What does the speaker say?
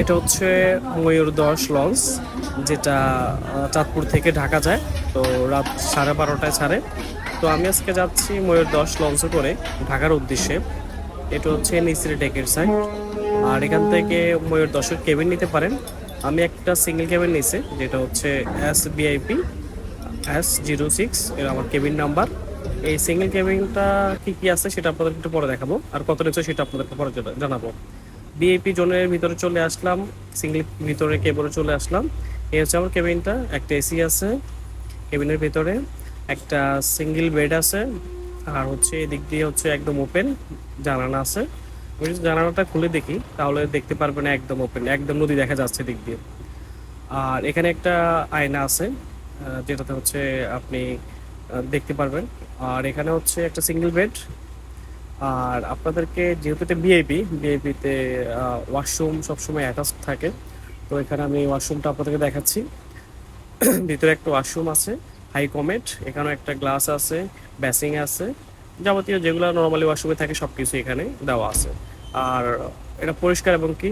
এটা হচ্ছে ময়ূর দশ লঞ্চ, যেটা চাঁদপুর থেকে ঢাকা যায়, তো রাত সাড়ে বারোটায় ছাড়ে। তো আমি আজকে যাচ্ছি ময়ূর দশ লঞ্চে করে ঢাকার উদ্দেশ্যে। এটা হচ্ছে নিচের ডেকের সাইড আর এখান থেকে ময়ূর দশের কেবিন নিতে পারেন। আমি একটা সিঙ্গেল কেবিন নিয়েছি, যেটা হচ্ছে S VIP S zero six এর আমার কেবিন নাম্বার এই সিঙ্গেল কেবিনটা কি কি আছে সেটা আপনাদের একটু পরে দেখাবো। আর কত নিচ্ছে সেটা আপনাদেরকে পরে জানাব। বিএপি জোনের ভিতরে চলে আসলাম সিঙ্গেল ভিতরে কেবলে চলে আসলাম। এই হচ্ছে আমার কেবিনটা একটা এসি আছে কেবিনের ভিতরে, একটা সিঙ্গেল বেড আছে, আর হচ্ছে এদিক দিয়ে হচ্ছে একদম ওপেন জানানা আছে। জানালাটা খুলে দেখি, তাহলে দেখতে পারবেন একদম ওপেন একদম নদী দেখা যাচ্ছে দিক দিয়ে। আর এখানে একটা আয়না আছে যেটাতে হচ্ছে আপনি দেখতে পারবেন। আর এখানে হচ্ছে একটা সিঙ্গেল বেড আর আপনাদেরকে যেহেতু এটা বিআইপি বিআইপিতে ওয়াশরুম সবসময় অ্যাটাচ থাকে, তো এখানে আমি ওয়াশরুমটা আপনাদেরকে দেখাচ্ছি। ভিতরে একটা ওয়াশরুম আছে হাই কমেট এখানেও একটা গ্লাস আছে বেসিং আছে, যাবতীয় যেগুলো নর্মালি ওয়াশরুমে থাকে সব কিছু এখানে দেওয়া আছে। আর এটা পরিষ্কার এবং কি